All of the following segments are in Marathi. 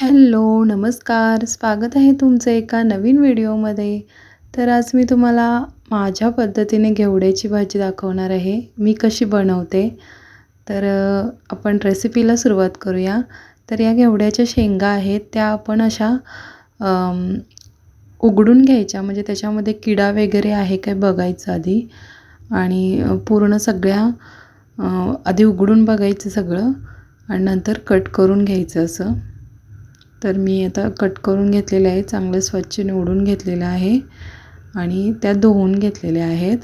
हॅलो नमस्कार. स्वागत आहे तुमचं एका नवीन व्हिडिओमध्ये. तर आज मी तुम्हाला माझ्या पद्धतीने घेवड्याची भाजी दाखवणार आहे. मी कशी बनवते? तर आपण रेसिपीला सुरुवात करूया. तर या घेवड्याच्या शेंगा आहेत. त्या आपण अशा उघडून घ्यायच्या. म्हणजे त्याच्यामध्ये किडा वगैरे आहे काय बघायचं आधी. आणि पूर्ण सगळ्या आधी उघडून बघायचं सगळं. आणि नंतर कट करून घ्यायचं असं. तर मी आता कट करून घेतलेले आहे. चांगलं स्वच्छ निवडून घेतलेलं आहे. आणि त्या धुवून घेतलेल्या आहेत.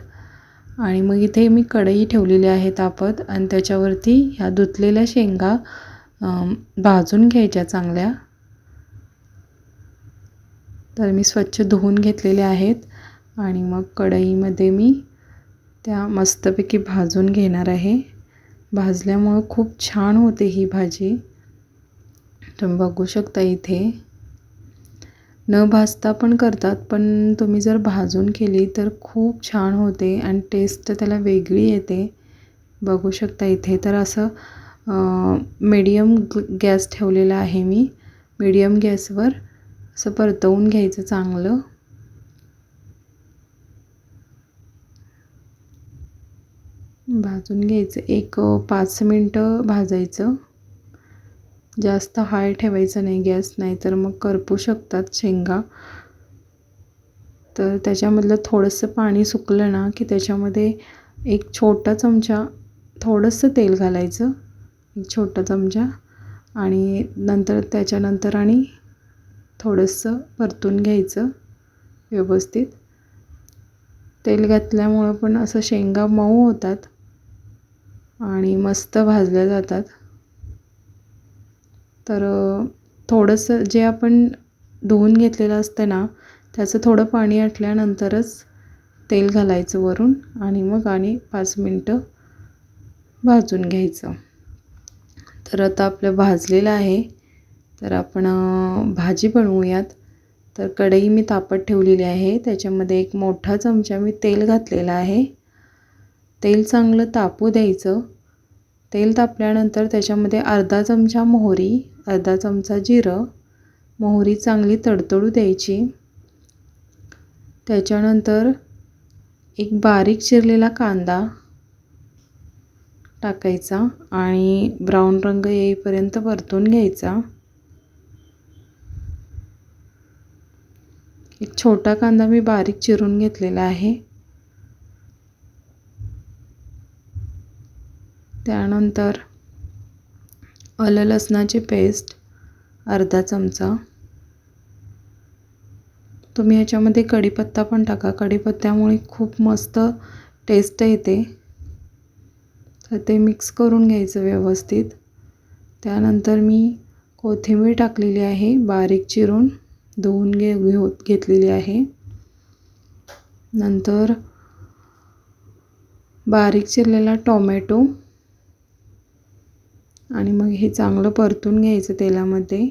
आणि मग इथे मी कढई ठेवलेली आहे तापत. आणि त्याच्यावरती ह्या धुतलेल्या शेंगा भाजून घ्यायच्या चांगल्या. तर मी स्वच्छ धुवून घेतलेल्या आहेत. आणि मग कढईमध्ये मी त्या मस्तपैकी भाजून घेणार आहे. भाजल्यामुळं खूप छान होते ही भाजी. तुम्ही बघू शकता इथे. न भाजता पण करतात पण तुम्ही जर भाजून केली तर खूप छान होते आणि टेस्ट त्याला वेगळी येते. बघू शकता इथे. तर असं मीडियम गॅस ठेवलेला आहे मी. मीडियम गॅसवर असं परतवून घ्यायचं चांगलं. भाजून घ्यायचं. एक पाच मिनटं भाजायचं. जास्त हाय ठेवायचं नाही गॅस नाही तर मग करपू शकतात शेंगा. तर त्याच्यामधलं थोडंसं पाणी सुकलं ना की त्याच्यामध्ये एक छोटा चमचा थोडंसं तेल घालायचं एक छोटा चमचा. आणि नंतर त्याच्यानंतर आणि थोडंसं परतून घ्यायचं व्यवस्थित. तेल घातल्यामुळं पण असं शेंगा मऊ होतात आणि मस्त भाजल्या जातात. तर थोडंसं जे आपण धुवून घेतलेलं असतं ना त्याचं थोडं पाणी आटल्यानंतरच तेल घालायचं वरून आणि मग आणि पाच मिनटं भाजून घ्यायचं. तर आता आपलं भाजलेलं आहे. तर आपण भाजी बनवूयात. तर कढई मी तापत ठेवलेली आहे. त्याच्यामध्ये एक मोठा चमचा मी तेल घातलेला आहे. तेल चांगलं तापू द्यायचं. तेल तापल्यानंतर त्याच्यामध्ये अर्धा चमचा मोहरी अर्धा चमचा जिरं मोहरी चांगली तडतडू द्यायची. त्याच्यानंतर एक बारीक चिरलेला कांदा टाकायचा आणि ब्राऊन रंग येईपर्यंत परतून घ्यायचा. एक छोटा कांदा मी बारीक चिरून घेतलेला आहे. त्यानंतर आलं लसणाची पेस्ट अर्धा चमचा. तुम्ही ह्याच्यामध्ये कढीपत्ता पण टाका. कढीपत्त्यामुळे खूप मस्त टेस्ट येते. तर ते मिक्स करून घ्यायचं व्यवस्थित. त्यानंतर मी कोथिंबीर टाकलेली आहे. बारीक चिरून धुवून घे घेऊ घेतलेली आहे. नंतर बारीक चिरलेला टोमॅटो. आणि मग हे चांगलं परतून घ्यायचं तेलामध्ये.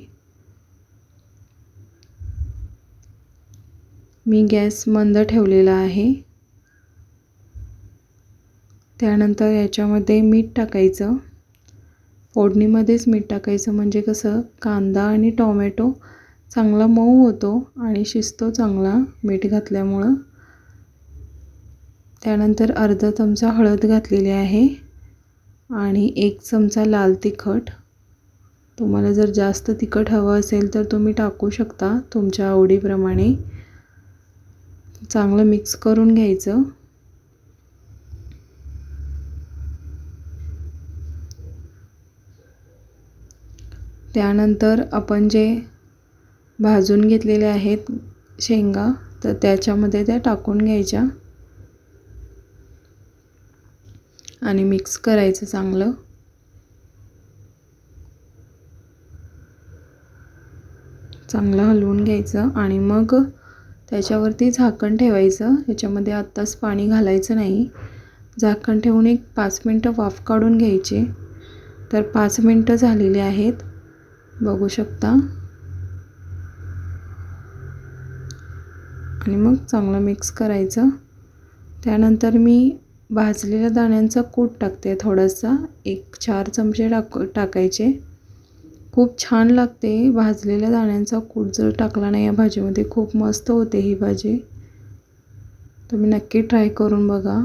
मी गॅस मंद ठेवलेला आहे. त्यानंतर याच्यामध्ये मीठ टाकायचं. फोडणीमध्येच मीठ टाकायचं म्हणजे कसं कांदा आणि टोमॅटो चांगला मऊ होतो आणि शिजतो चांगला मीठ घातल्यामुळं. त्यानंतर अर्धा चमचा हळद घातलेली आहे. आणि एक चमचा लाल तिखट. तुम्हाला जर जास्त तिखट हवं असेल तर तुम्ही टाकू शकता तुमच्या आवडीप्रमाणे. चांगलं मिक्स करून घ्यायचं. त्यानंतर आपण जे भाजून घेतलेले आहेत शेंगा तर त्याच्यामध्ये त्या टाकून घ्यायच्या. आणि मिक्स करायचं चांगलं. चांगलं हलवून घ्यायचं आणि मग त्याच्यावरती झाकण ठेवायचं. याच्यामध्ये आत्ताच पाणी घालायचं नाही. झाकण ठेवून एक पाच मिनटं वाफ काढून घ्यायचे. तर पाच मिनटं झालेली आहेत. बघू शकता. आणि मग चांगलं मिक्स करायचं. त्यानंतर मी भाजलेल्या दाण्यांचा कूट टाकते थोडासा. एक चार चमचे टाक टाकायचे. खूप छान लागते. भाजलेल्या दाण्यांचा कूट जर टाकला नाही या भाजीमध्ये खूप मस्त होते ही भाजी. तुम्ही नक्की ट्राय करून बघा.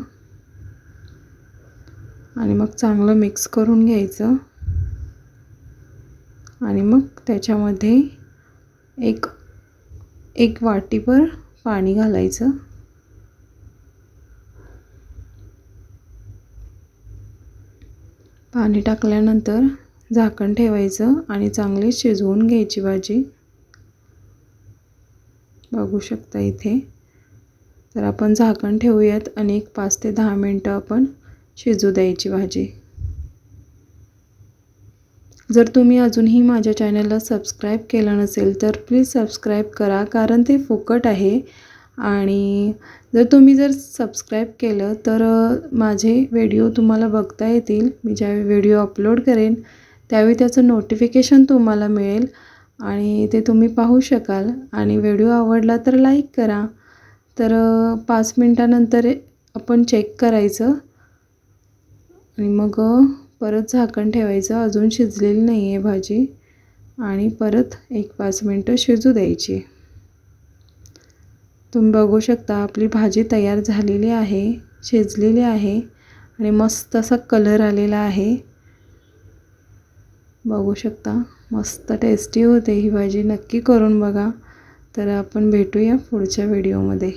आणि मग चांगलं मिक्स करून घ्यायचं. आणि मग त्याच्यामध्ये एक एक वाटीभर पाणी घालायचं. पाणी टाकल्यानंतर झाकण ठेवायचं आणि चांगली शिजवून घ्यायची भाजी. बघू शकता इथे. तर आपण झाकण ठेवूयात आणि एक पाच ते दहा मिनटं आपण शिजू द्यायची भाजी. जर तुम्ही अजूनही माझ्या चॅनलला सबस्क्राईब केलं नसेल तर प्लीज सबस्क्राईब करा कारण ते फुकट आहे. आणि जर तुम्ही जर सबस्क्राईब केलं तर माझे व्हिडिओ तुम्हाला बघता येतील. मी ज्यावेळी व्हिडिओ अपलोड करेन त्यावेळी त्याचं नोटिफिकेशन तुम्हाला मिळेल आणि ते तुम्ही पाहू शकाल. आणि व्हिडिओ आवडला तर लाईक करा. तर पाच मिनटानंतर आपण चेक करायचं. आणि मग परत झाकण ठेवायचं. अजून शिजलेली नाही आहे भाजी. आणि परत एक पाच मिनटं शिजू द्यायची. तुम्ही बघू शकता आपली भाजी तयार झालेली आहे शिजलेली आहे आणि मस्त असा कलर आलेला आहे. बघू शकता मस्त टेस्टी होते ही भाजी. नक्की करून बघा. तर आपण भेटूया पुढच्या व्हिडिओमध्ये